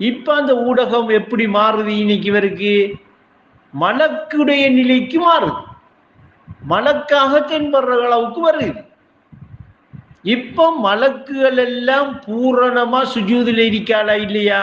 இப்ப அந்த ஊடகம் எப்படி மாறுது இன்னைக்கு வரைக்கு மலக்குடைய நிலைக்கு மாறுது. மலக்காக தென்படுற அளவுக்கு வருது. இப்ப மலக்குகள் எல்லாம் பூரணமா சுஜூதில் இருக்காளா இல்லையா?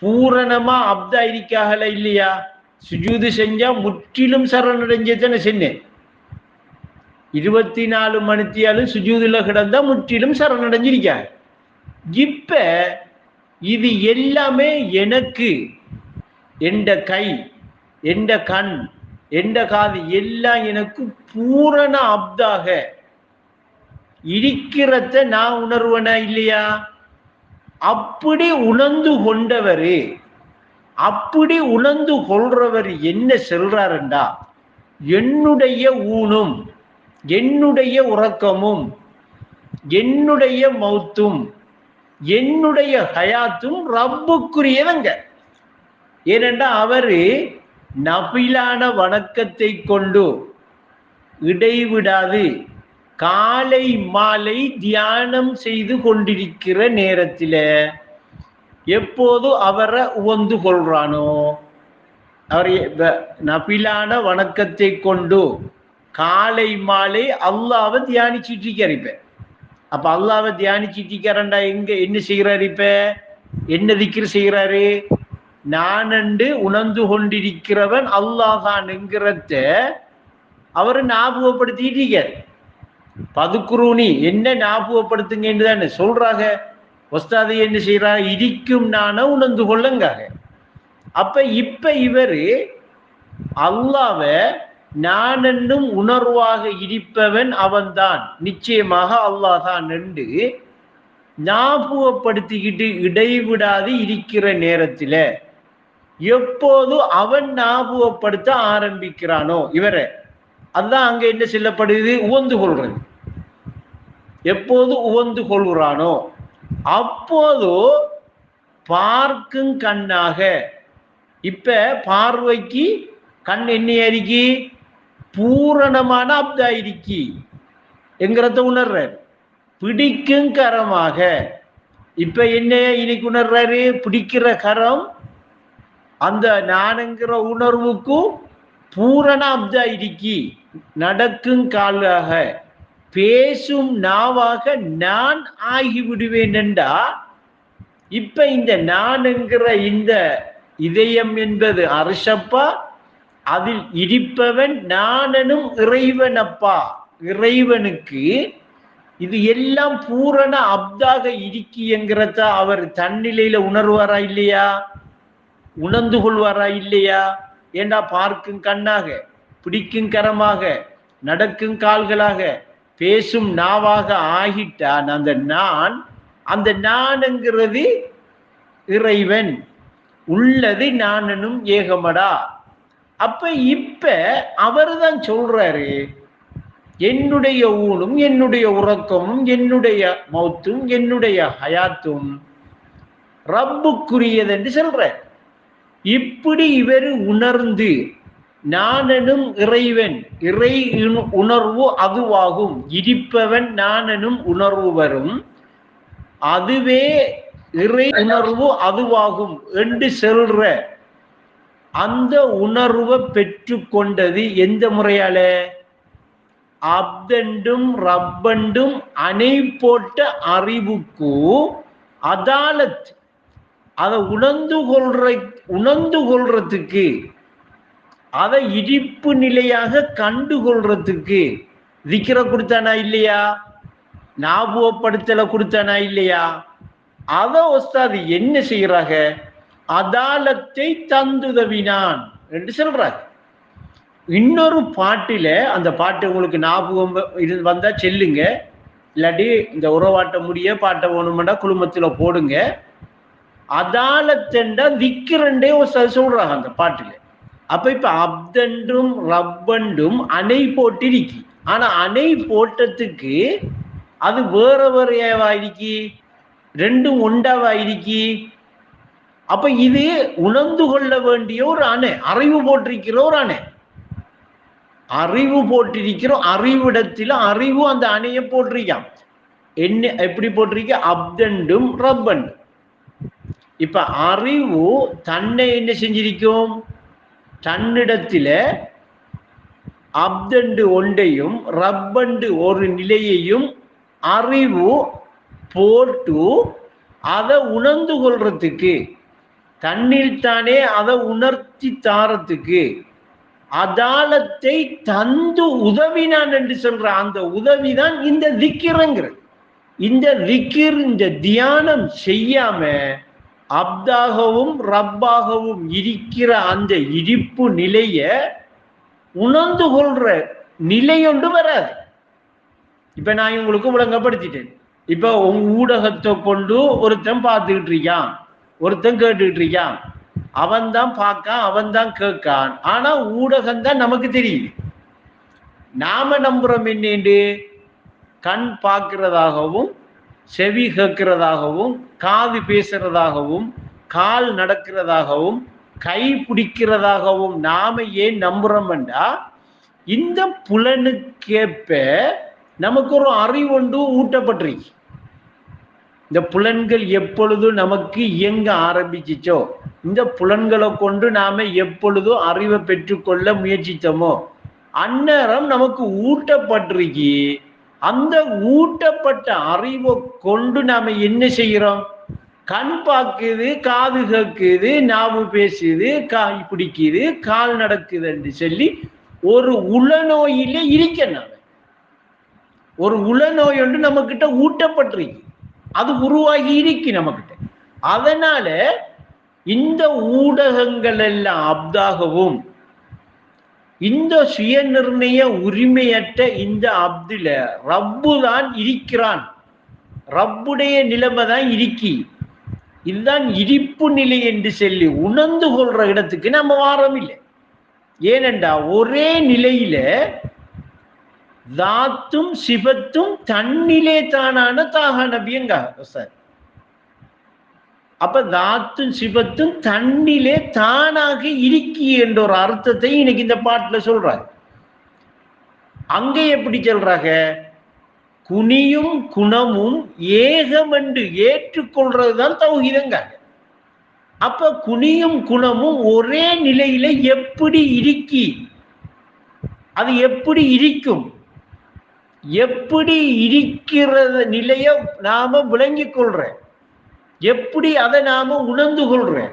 பூரணமா அப்தா இருக்காகல இல்லையா? சுஜூது செஞ்சா முற்றிலும் சரணடைஞ்சதுன்னு சென்னேன். இருபத்தி நாலு மணித்தியாலும் சுஜூதுல கிடந்தா முற்றிலும் சரணடைஞ்சிருக்காங்க இப்ப இது எல்லாமே எனக்கு. எந்த கை எந்த கண் எந்த காது எல்லாம் எனக்கு பூரண அப்தாக. இருக்கிறத நான் உணர்வனா இல்லையா? அப்படி உணர்ந்து கொண்டவர் அப்படி உணர்ந்து கொள்றவர் என்ன சொல்றாருண்டா? என்னுடைய ஊனும் என்னுடைய உறக்கமும் என்னுடைய மௌத்தும் என்னுடைய ஹயாத்தும் ரப்புக்குரியவங்க. ஏனென்றா அவரு நபிலான வணக்கத்தை கொண்டு இடைவிடாது காலை மாலை தியானம் செய்து கொண்டிருக்கிற நேரத்தில் எப்போது அவரை உவந்து கொள்றானோ அவர் நபிலான வணக்கத்தை கொண்டு காலை மாலை அல்லாவை தியானிச்சுட்டு இருக்கார் இப்ப. அப்ப அல்லாவை தியானிச்சுட்டு இருக்காரண்டா எங்க என்ன செய்யறாரு இப்ப? என்ன திக்கிற செய்யறாரு நானண்டு உணர்ந்து கொண்டிருக்கிறவன் அல்லாஹான்ங்கிறத அவர் ஞாபகப்படுத்திட்டு இருக்கார். பதுக்குருணி என்ன ஞாபகப்படுத்துங்கன்னு தானே சொல்றாங்க. ஒஸ்தாதி என்ன செய்யறா இடிக்கும் நான உணர்ந்து கொள்ளுங்க அப்ப இப்ப இவரு அல்லாவை நான் என்னும் உணர்வாக இருப்பவன் அவன்தான். நிச்சயமாக அல்லாஹான் என்று ஞாபகப்படுத்திக்கிட்டு இடைவிடாது இருக்கிற நேரத்துல எப்போது அவன் ஞாபகப்படுத்த ஆரம்பிக்கிறானோ இவரை அதுதான் அங்க என்ன செல்லப்படுது? உவந்து கொள்றது. எப்போது உவந்து கொள்கிறானோ அப்போது பார்க்கும் கண்ணாக. இப்ப பார்வைக்கு கண் என்ன அறிக்கி பூரணமான அப்தாயிருக்கி. எங்கிறத என்கிறத உணர்ற பிடிக்கும் கரமாக. இப்ப என்ன இன்னைக்கு உணர்றாரு? பிடிக்கிற கரம் அந்த நானுங்கிற உணர்வுக்கும் பூரண அப்தாயிருக்கி நடக்கும் காலாக. பேசும் நாவாக நான் ஆகிவிடுவேன் என்றா இப்ப இந்த நான்ங்கிற இந்த இதயம் என்பது அரிசப்பா அதில் இருப்பவன் நானனும் இறைவனப்பா. இறைவனுக்கு இது எல்லாம் பூரண அப்தாக இருக்கிங்கிறத அவர் தன்னிலையில உணர்வாரா இல்லையா? உணர்ந்து கொள்வாரா இல்லையா? ஏண்டா பார்க்கும் கண்ணாக பிடிக்கும் கரமாக நடக்கும் கால்களாக பேசும் நாவாக ஆகிட்டான் அந்த நான் அந்த நான்ங்கிறது இறைவன். உள்ளது நானனும் ஏகமடா. அப்ப இப்ப அவர் தான் சொல்றாரு என்னுடைய ஊனும் என்னுடைய உறக்கமும் என்னுடைய மௌத்தும் என்னுடைய ஹயாத்தும் ரப்புக்குரியது என்று சொல்ற இப்படி இவர் உணர்ந்து நானனும் இறைவன் இறை உணர்வு அதுவாகும். இடிப்பவன் நானனும் உணர்வு வரும். அதுவே இறை உணர்வு அதுவாகும் என்று சொல்ற அந்த உணர்வை பெற்று கொண்டது எந்த முறையால? அப்தண்டும் ரப்பண்டும் அணை போட்ட அறிவுக்கு அதாலத் அதை உணர்ந்து கொள்ற உணர்ந்து கொள்றதுக்கு அதை இடிப்பு நிலையாக கண்டு கொள்றதுக்கு விக்கிர கொடுத்தானா இல்லையா? ஞாபகப்படுத்தலை கொடுத்தானா இல்லையா? அதை ஒஸ்தாது என்ன செய்யறாங்க அதாலத்தை தந்துதவினான் என்று சொல்றாங்க இன்னொரு பாட்டில அந்த பாட்டு உங்களுக்கு ஞாபகம் இரு வந்தா செல்லுங்க. இல்லாட்டி இந்த உறவாட்ட முடிய பாட்டை வேணுமெண்டா குழுமத்தில் போடுங்க. அதாலத்தெண்டா திக்கிறண்டே சொல்றாங்க அந்த பாட்டுல. அப்ப இப்ப அப்தண்டும் ரப்பண்டும் அணை போட்டிருக்கி. ஆனா அணை போட்டதுக்கு அது வேற வேறையாவா இருக்கி? ரெண்டும் ஒண்டாவா இருக்கி? அப்ப இது உணர்ந்து கொள்ள வேண்டிய ஒரு அணை அறிவு போட்டிருக்கிற ஒரு அணை. அறிவு போட்டிருக்கிறோம் அறிவிடத்தில் அறிவு அந்த அணையை போட்டிருக்கான் என்ன எப்படி போட்டிருக்க அப்தண்டும் ரப்பண்டும் இப்ப அறிவு தன்னை என்ன செஞ்சிருக்கும்? தன்னிடத்தில அப்தண்டு ஒன்றையும் ரப்பண்டு ஒரு நிலையையும் அறிவு போட்டு அதை உணர்ந்து கொள்றதுக்கு தன்னில் தானே அதை உணர்த்தி தாரத்துக்கு அதாலத்தை தந்து உதவினான் என்று சொல்ற அந்த உதவி தான் இந்த திக்கிரங்கிறது. இந்த திக்கிர் இந்த தியானம் செய்யாம அப்தாகவும் ரப்பாகவும் இருக்கிற அந்த இடிப்பு நிலைய உணர்ந்து கொள்ற நிலை ஒன்று வராது. இப்ப நான் உங்களுக்கு விளங்கப்படுத்திட்டேன். இப்ப உங்க ஊடகத்தை கொண்டு ஒருத்தன் பார்த்துக்கிட்டு இருக்கான். ஒருத்தன் கேட்டுக்கிட்டு இருக்கான் அவன் தான் பார்க்கான் அவன் தான் கேட்கான். ஆனா ஊடகம் தான் நமக்கு தெரியுது. நாம நம்புறோம் என்னண்டு கண் பார்க்கிறதாகவும் செவி கேட்கிறதாகவும் காது பேசுறதாகவும் கால் நடக்கிறதாகவும் கை பிடிக்கிறதாகவும் நாம ஏன் நம்புறோம்டா இந்த புலனுக்கேற்ப நமக்கு ஒரு அறிவொன்று ஊட்டப்பட்டிருக்கு. இந்த புலன்கள் எப்பொழுதும் நமக்கு இயங்க ஆரம்பிச்சிச்சோ இந்த புலன்களை கொண்டு நாம எப்பொழுதும் அறிவை பெற்றுக்கொள்ள முயற்சித்தோமோ அந்நேரம் நமக்கு ஊட்டப்பட்டிருக்கு அந்த ஊட்டப்பட்ட அறிவை கொண்டு நாம என்ன செய்கிறோம்? கண் பார்க்குது காது கேட்குது நாவு பேசுது காய் பிடிக்குது கால் நடக்குதுன்னு சொல்லி ஒரு உளநோயில இருக்க நாம ஒரு உளநோய் ஒன்று நம்ம கிட்ட ஊட்டப்பட்டிருக்கு. அது உருவாகி இருக்கு நம்ம அதனால இந்த ஊடகங்கள் எல்லாம் அப்தாகவும் இந்த சுய நிர்ணய உரிமையற்ற இந்த அப்துல ரப்பு தான் இருக்கிறான். ரப்புடைய நிலைமை தான் இருக்கி. இதுதான் இருப்பு நிலை என்று சொல்லி உணர்ந்து கொள்ற இடத்துக்கு நம்ம வாரம் இல்லை ஏனென்றா ஒரே நிலையில தாத்தும் சிவத்தும் தன்னிலே தானான தாக நபியங்க சார் அப்ப தாத்தும் சிவத்தும் தன்னிலே தானாக இருக்கி என்ற ஒரு அர்த்தத்தை இன்னைக்கு இந்த பாட்டுல சொல்றாங்க அங்கே எப்படி சொல்றாங்க? குனியும் குணமும் ஏகம் என்று ஏற்றுக்கொள்றதுதான் தௌஹீதங்க. அப்ப குனியும் குணமும் ஒரே நிலையில எப்படி இருக்கி? அது எப்படி இருக்கும்? எப்படி இருக்கிறது நிலைய நாம விளங்கிக் கொள்றேன். எப்படி அதை நாம உணர்ந்து கொள்றேன்.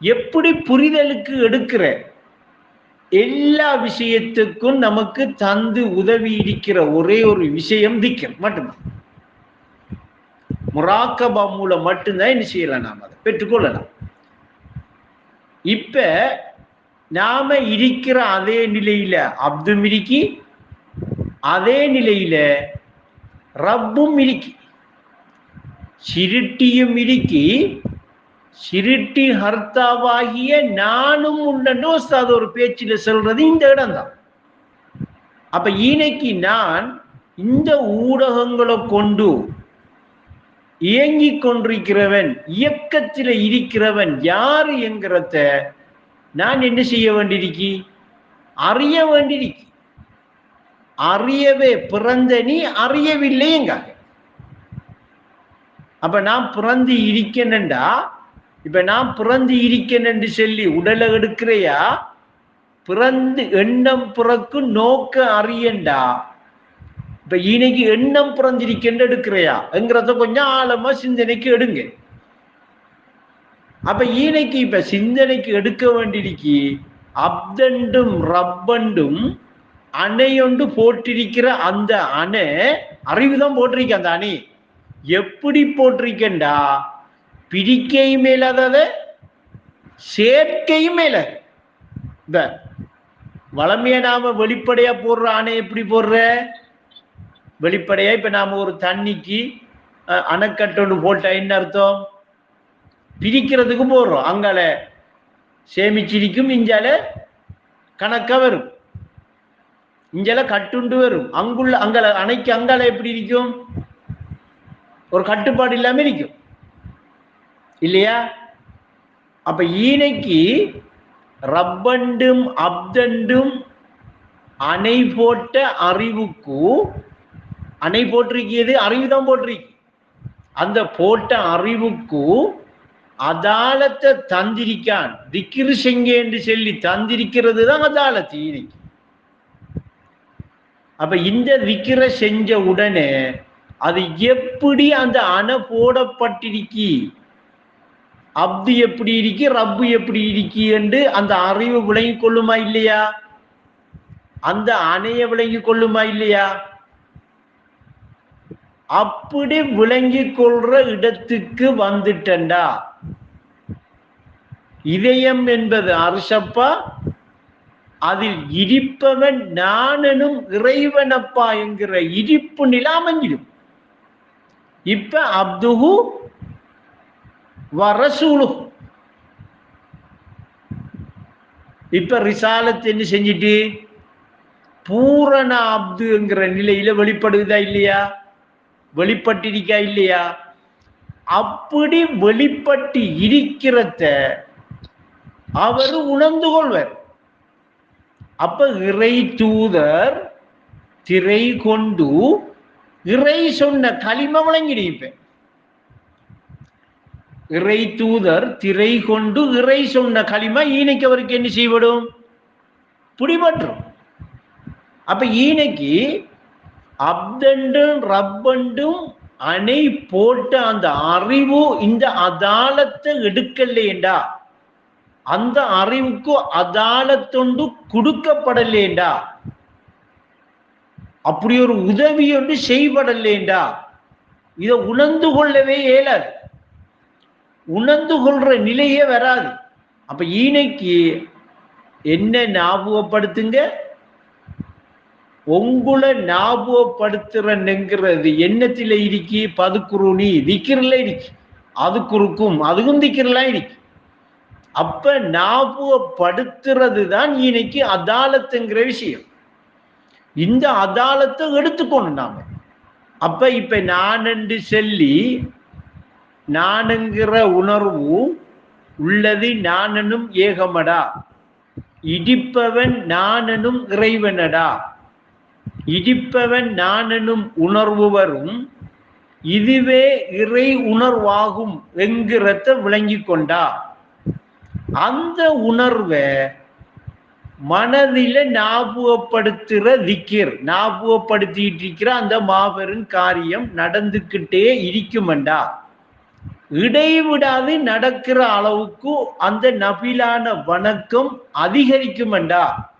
எப்படி புரிதலுக்கு எடுக்கிற எல்லா விஷயத்துக்கும் நமக்கு தந்து உதவி இருக்கிற ஒரே ஒரு விஷயம் திக்கம் மட்டும்தான். முராக்கபா மூலம் மட்டும்தான் என்ன செய்யலாம் நாம் அதை? பெற்றுக்கொள்ளலாம். இப்ப நாம இருக்கிற அதே நிலையில அப்தும் இருக்கி அதே நிலையில ரப்பும் இருக்கி சிருட்டியும் இருக்கி சிருட்டி ஹர்த்தாவாகிய நானும் உண்டன்னு உஸ்தாத் ஒரு பேச்சில் சொல்றது இந்த இடம் தான் அப்ப இன்னைக்கு நான் இந்த ஊடகங்களை கொண்டு இயங்கிக் கொண்டிருக்கிறவன் இயக்கத்தில் இருக்கிறவன் யாரு என்கிறத நான் என்ன செய்ய வேண்டியிருக்கி? அறிய வேண்டியிருக்கி. அறியவே பிறந்த நீ அறியவில்லைங்க அப்ப நான் பிறந்து இருக்கணும்டா இப்ப நான் பிறந்து இருக்கணும்னு சொல்லி உடலை எடுக்கிறையா? பிறந்து எண்ணம் பிறக்கு நோக்க அறியண்டா இப்ப இன்னைக்கு எண்ணம் பிறந்திருக்கேன்னு எடுக்கிறையா? என்கிறத கொஞ்சம் ஆழமா சிந்தனைக்கு எடுங்க. அப்ப ஈனைக்கு இப்ப சிந்தனைக்கு எடுக்க வேண்டியிருக்கி. அப்தண்டும் ரப்பண்டும் அணையொண்டு போட்டிருக்கிற அந்த அணை அறிவுதான் போட்டிருக்க அந்த அணை. எப்படி போட்டிருக்கேன்டா பிரிக்கையும் அதாவது சேர்க்கையும் மேல. இந்த வளமைய நாம வெளிப்படையா போடுற அணை எப்படி போடுற? வெளிப்படையா இப்ப நாம ஒரு தண்ணிக்கு அணைக்கட்டொன்று அணைக்கட்டு போட்டா என்ன அர்த்தம்? பிரிக்கிறதுக்கு போடுறோம். அங்கால சேமிச்சிருக்கும் இஞ்சால கணக்கா வரும். இங்கெல்லாம் கட்டுண்டு வரும். அங்குள்ள அங்கல அணைக்கு அங்கால எப்படி இருக்கும்? ஒரு கட்டுப்பாடு இல்லாம இருக்கும். இல்லையா? அப்ப ஈனைக்கு ரப்பண்டும் அப்தண்டும் அணை போட்ட அறிவுக்கு அணை போட்டிருக்கியது அறிவு தான் போட்டிருக்கு. அந்த போட்ட அறிவுக்கு அதாலத்தை தந்திரிக்கான். திக்கிரு செங்கே என்று சொல்லி தந்திரிக்கிறது தான் அதாலத்து ஈனைக்கு. அப்ப இந்த விக்கிர செஞ்ச உடனே அது எப்படி அந்த அணை போடப்பட்டிருக்கி? அப்து எப்படி இருக்கி ரப்பு எப்படி இருக்கி என்று அந்த அறிவு விளங்கி கொள்ளுமா இல்லையா? அந்த அணைய விளங்கி கொள்ளுமா இல்லையா? அப்படி விளங்கி கொள்ற இடத்துக்கு வந்துட்டண்டா. இதயம் என்பது அரிசப்பா அதில் இருப்பவன் நானனும் இறைவனப்பா என்கிற இருப்பு நிலாமஞ்சிடும் இப்ப அப்துகு வரசூலு. இப்ப ரிசாலத்து என்ன செஞ்சிட்டு? பூரண அப்துங்கிற நிலையில வெளிப்படுதா இல்லையா? வெளிப்பட்டிருக்கா இல்லையா? அப்படி வெளிப்பட்டு இருக்கிறத அவர் உணர்ந்து கொள்வர். அப்ப இறை தூதர் திரை கொண்டு இறை சொன்ன களிம வழங்கியிருப்பேன் இறை தூதர் திரை கொண்டு இறை சொன்ன களிம ஈனைக்கு அவருக்கு என்ன செய்யப்படும்? பிடிபற்றும் அப்ப ஈனைக்கு அப்தண்டும் ரப்பண்டும் அணை போட்ட அந்த அறிவு இந்த அதாலத்தை எடுக்கலையண்டா? அந்த அறிவுக்கு அதாலத்தொண்டு கொடுக்கப்படலேண்டா. அப்படி ஒரு உதவி ஒன்று செய்யப்படலேண்டா. இதை உணர்ந்து கொள்ளவே இயலாது. உணர்ந்து கொள்ற நிலையே வராது. அப்ப ஈனைக்கு என்ன ஞாபகப்படுத்துங்க? உங்களை ஞாபகப்படுத்துறன்னுங்கிறது எண்ணத்தில இருக்கி பதுக்குருணி திக்கிரல இருக்கு. அது குறுக்கும் அதுவும் திக்கிரலாம் இருக்கு. அப்ப ஞாபகப்படுத்துறது தான் இன்னைக்கு அதாலத்துங்கிற விஷயம். இந்த அதாலத்தை எடுத்துக்கணும் நாம. அப்ப இப்ப நான் என்று சொல்லி நானுங்கிற உணர்வு உள்ளது நானனும் ஏகமடா. இடிப்பவன் நானனும் இறைவனடா. இடிப்பவன் நானனும் உணர்வு வரும் இதுவே இறை உணர்வாகும் என்கிறத விளங்கி கொண்டா. அந்த உணர்வை மனதில ஞாபகப்படுத்துற திக்கிர் ஞாபகப்படுத்திட்டு இருக்கிற அந்த மாபெரும் காரியம் நடந்துக்கிட்டே இருக்குமண்டா? இடைவிடாது நடக்கிற அளவுக்கு அந்த நபிலான வணக்கம் அதிகரிக்குமண்டா?